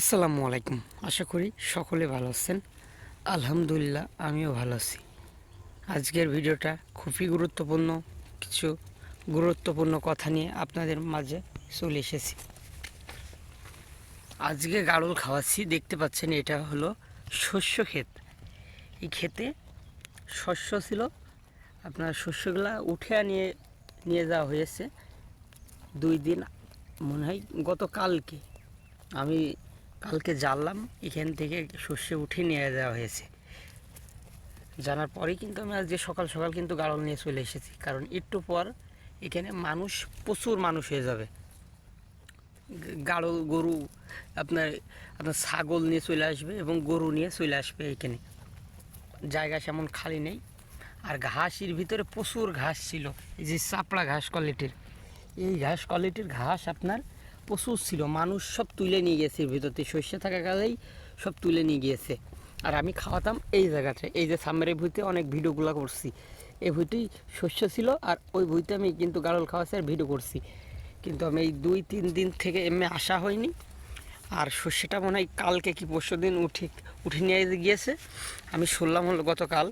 আসসালামু আলাইকুম। আশা করি সকলে ভালো আছেন। আলহামদুলিল্লাহ, আমিও ভালো আছি। আজকের ভিডিওটা খুবই গুরুত্বপূর্ণ, কিছু গুরুত্বপূর্ণ কথা নিয়ে আপনাদের মাঝে চলে এসেছি। আজকে গাড়ল খাওয়াচ্ছি, দেখতে পাচ্ছেন এটা হলো শস্য ক্ষেত। এই ক্ষেতে শস্য ছিল, আপনার শস্যগুলা উঠে নিয়ে নিয়ে যাওয়া হয়েছে। দুই দিন মনে হয় গতকালকে। আমি কালকে জানলাম, এখান থেকে শস্য উঠে নিয়ে যাওয়া হয়েছে। জানার পরেই কিন্তু আমি আজকে সকাল সকাল কিন্তু গাড়ল নিয়ে চলে এসেছি, কারণ একটু পর এখানে মানুষ, প্রচুর মানুষ হয়ে যাবে। গাড়ল গরু, আপনার আপনার ছাগল নিয়ে চলে আসবে এবং গরু নিয়ে চলে আসবে এখানে। জায়গা সেমন খালি নেই, আর ঘাসের ভিতরে প্রচুর ঘাস ছিল, এই যে চাপড়া ঘাস কোয়ালিটির এই ঘাস কোয়ালিটির ঘাস আপনার প্রচুর ছিল। মানুষ সব তুলে নিয়ে গেছে এর ভিতর থেকে থাকাকালেই সব তুলে নিয়ে গিয়েছে আর আমি খাওয়াতাম এই জায়গাটা এই যে সামনের ভুইতে অনেক ভিডিওগুলো করছি। এই ভুইতেই শস্য ছিল আর ওই ভুইতে আমি কিন্তু গাড়ল খাওয়াচ্ছি আর ভিডিও করছি। কিন্তু আমি এই দুই তিন দিন থেকে এমনি আসা হয়নি। আর শস্যটা মনে হয় কালকে কি পরশু দিন উঠে উঠে নিয়ে গিয়েছে। আমি শুনলাম হলো গতকাল।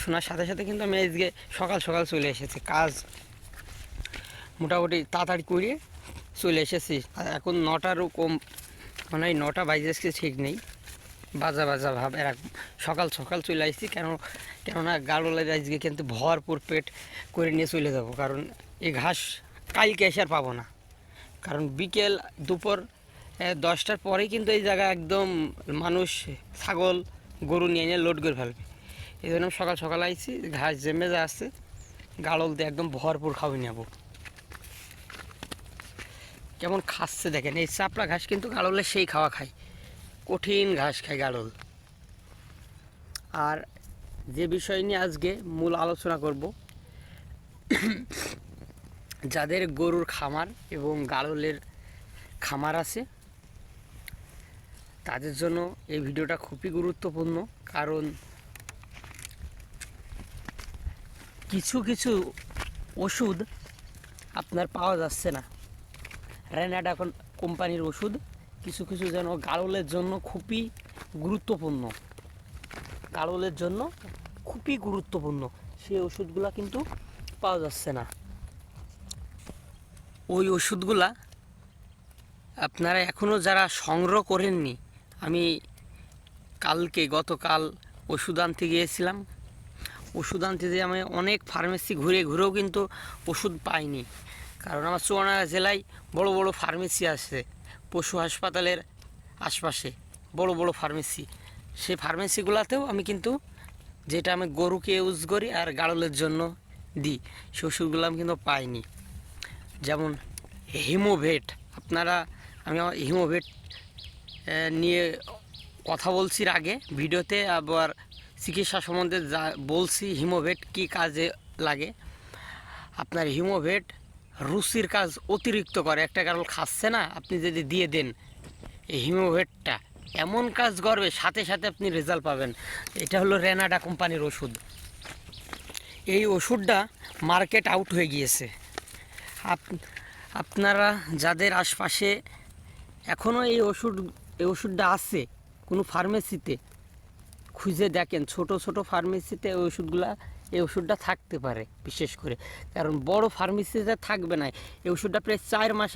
শোনার সাথে সাথে কিন্তু আমি আজকে সকাল সকাল চলে এসেছি। কাজ মোটামুটি তাড়াতাড়ি করে চলে এসেছি। আর এখন নটারও কম মানে নটা বাজে ঠিক নেই। বাজা বাজা ভাব এরকম সকাল সকাল চলে আসছি, কেন, কেননা গাড়োলের আজকে কিন্তু ভরপুর পেট করে নিয়ে চলে যাব, কারণ এই ঘাস কালকে এসে আর পাবো না। কারণ বিকেল দুপুর দশটার পরেই কিন্তু এই জায়গা একদম মানুষ, ছাগল, গরু নিয়ে নিয়ে লোড করে ফেলবে। এই জন্য সকাল সকাল আইছি, ঘাস জেমে যা আছে গাড়ল দিয়ে একদম ভরপুর খাওয়াই নেব। কেমন খাচ্ছে দেখেন, এই চাপড়া ঘাস কিন্তু গাড়লে সেই খাওয়া খায়। কঠিন ঘাস খায় গাড়ল। আর যে বিষয় নিয়ে আজকে মূল আলোচনা করব, যাদের গরুর খামার এবং গাড়লের খামার আছে, তাদের জন্য এই ভিডিওটা খুবই গুরুত্বপূর্ণ। কারণ কিছু কিছু ওষুধ আপনার পাওয়া যাচ্ছে না। রেনাডা এখন কোম্পানির ওষুধ। কিছু কিছু যেন গাড়লের জন্য খুবই গুরুত্বপূর্ণ। গাড়লের জন্য খুবই গুরুত্বপূর্ণ। সেই ওষুধগুলা কিন্তু পাওয়া যাচ্ছে না। ওই ওষুধগুলা আপনারা এখনও যারা সংগ্রহ করেননি, আমি কালকে, গতকাল ওষুধ আনতে গিয়েছিলাম। ওষুধ আনতে যেয়ে আমি অনেক ফার্মেসি ঘুরে ঘুরেও কিন্তু ওষুধ পাইনি। কারণ আমার চুয়াডাঙ্গা জেলায় বড় বড় ফার্মেসি আছে, পশু হাসপাতালের আশপাশে বড় বড় ফার্মেসি সেই ফার্মেসিগুলোতেও আমি কিন্তু যেটা আমি গরুকে ইউজ করি আর গাড়লের জন্য দিই সেই ওষুধগুলো আমি কিন্তু পাইনি। যেমন হিমোভেট, আপনারা, আমি আমার হিমোভেট নিয়ে কথা বলছি আগে ভিডিওতে, আবার চিকিৎসা সম্বন্ধে যা বলছি হিমোভেট কী কাজে লাগে। আপনার হিমোভেট রুচির কাজ অতিরিক্ত করে। একটা কারণ খাচ্ছে না, আপনি যদি দিয়ে দেন এই হিমোভেটটা, এমন কাজ করবে, সাথে সাথে আপনি রেজাল্ট পাবেন। এটা হলো রেনাডা কোম্পানির ওষুধ। এই ওষুধটা মার্কেট আউট হয়ে গিয়েছে। আপ- আপনারা যাদের আশপাশে এখনও এই ওষুধ, এই ওষুধটা আছে, কোনো ফার্মেসিতে, খুঁজে দেখেন। ছোট ছোট ফার্মেসিতে ওই ওষুধগুলা এই ওষুধটা থাকতে পারে, বিশেষ করে। কারণ বড় ফার্মেসিতে থাকবে না। এই ওষুধটা প্রায় চার মাস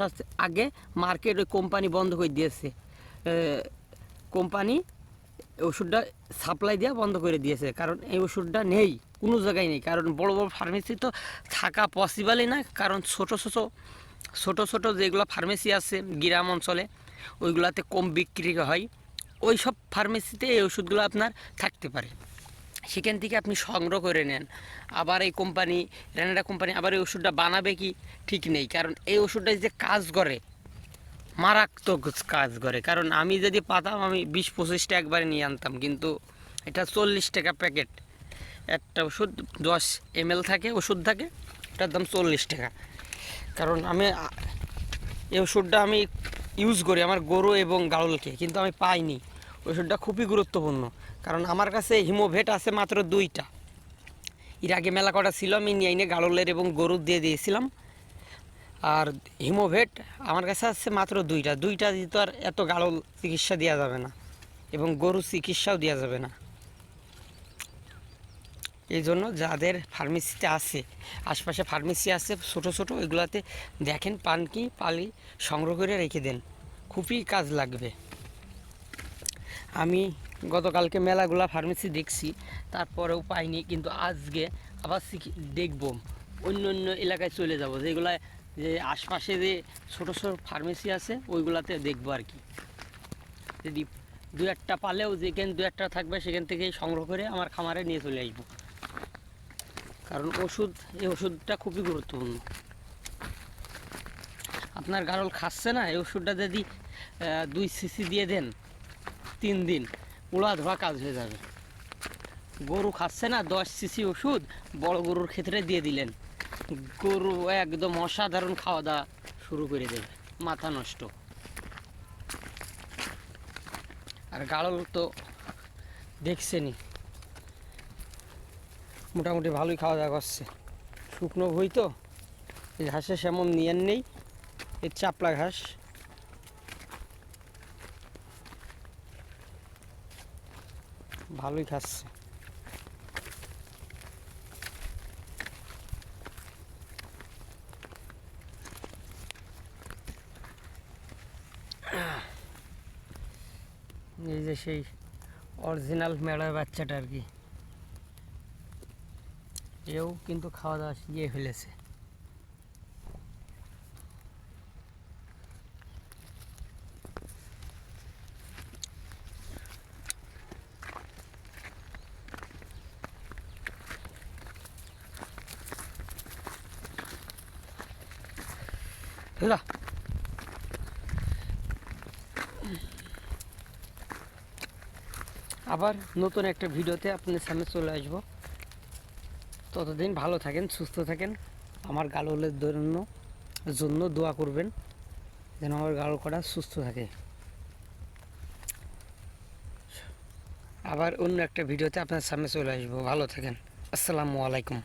আগে মার্কেট ওই কোম্পানি বন্ধ করে দিয়েছে। কোম্পানি ওষুধটা সাপ্লাই দেওয়া বন্ধ করে দিয়েছে। কারণ এই ওষুধটা নেই, কোনো জায়গায় নেই। কারণ বড় বড় ফার্মেসি তো থাকা পসিবলই না। কারণ ছোট ছোট ছোট ছোট যেগুলো ফার্মেসি আছে গ্রাম অঞ্চলে, ওইগুলাতে কম বিক্রি হয়। ওই সব ফার্মেসিতে এই ওষুধগুলো আপনার থাকতে পারে। সেখান থেকে আপনি সংগ্রহ করে নেন। আবার এই কোম্পানি রেনাডা কোম্পানি আবার এই ওষুধটা বানাবে কি? ঠিক নেই। কারণ এই ওষুধটা যে কাজ করে, মারাত্মক কাজ করে। কারণ আমি যদি পাতাম, আমি বিশ পঁচিশটা একবারে নিয়ে আনতাম। কিন্তু এটা চল্লিশ টাকা প্যাকেট। একটা ওষুধ, দশ এম থাকে, ওষুধ থাকে, এটার দাম চল্লিশ টাকা। কারণ আমি এই ওষুধটা আমি ইউজ করি আমার গরু এবং গাড়লকে কিন্তু আমি পাইনি। ওষুধটা খুবই গুরুত্বপূর্ণ। কারণ আমার কাছে হিমোভেট আছে মাত্র দুইটা। এর আগে মেলা কটা ছিল, আমি নিয়ে এনে গাড়লের এবং গরুর দিয়ে দিয়েছিলাম। আর হিমোভেট আমার কাছে আছে মাত্র দুইটা। দুইটা দিয়ে তো আর এত গাড়ল চিকিৎসা দেওয়া যাবে না এবং গরু চিকিৎসাও দেওয়া যাবে না। এই জন্য যাদের ফার্মেসিতে আছে, আশপাশে ফার্মেসি আছে ছোট ছোট ওইগুলাতে দেখেন পান কি পালি সংগ্রহ করে রেখে দেন। খুবই কাজ লাগবে। আমি গতকালকে মেলাগুলা ফার্মেসি দেখছি, তারপরেও পাইনি, কিন্তু আজকে আবার দেখব। অন্য অন্য এলাকায় চলে যাব, যেগুলা, যে আশপাশে যে ছোটো ছোটো ফার্মেসি আছে, ওইগুলাতে দেখব আর কি। যদি দু একটা পালেও যেখানে দু একটা থাকবে, সেখান থেকে সংগ্রহ করে আমার খামারে নিয়ে চলে আসব। কারণ ওষুধ, এই ওষুধটা খুবই গুরুত্বপূর্ণ। আপনার গারল খাচ্ছে না, এই ওষুধটা যদি দুই সিসি দিয়ে দেন, তিন দিন উড়া ধোয়া কাজ হয়ে যাবে। গরু খাচ্ছে না, দশ সিসি ওষুধ, বড় গরুর ক্ষেত্রে দিয়ে দিলেন। গরু একদম অসাধারণ খাওয়া দাওয়া শুরু করে দেবে, মাথা নষ্ট। আর গাড়ল তো দেখছেনি মোটামুটি ভালোই খাওয়া দাওয়া করছে। শুকনো ভুই তো, এই ঘাসে সেমন নিয়েন নেই, এই চাপলা ঘাস। ভালোই খাচ্ছে। এই যে সেই অরিজিনাল মেড়ার বাচ্চাটা আর কি। এও কিন্তু খাওয়া দাওয়া শিখিয়ে ফেলেছে। লা আবার নতুন একটা ভিডিওতে আপনার সামনে চলে আসব। ততদিন ভালো থাকেন, সুস্থ থাকেন। আমার গাললের জন্য জন্য দোয়া করবেন, যেন আমার গাল করা সুস্থ থাকে। আবার অন্য একটা ভিডিওতে আপনার সামনে চলে আসব। ভালো থাকেন। আসসালামু আলাইকুম।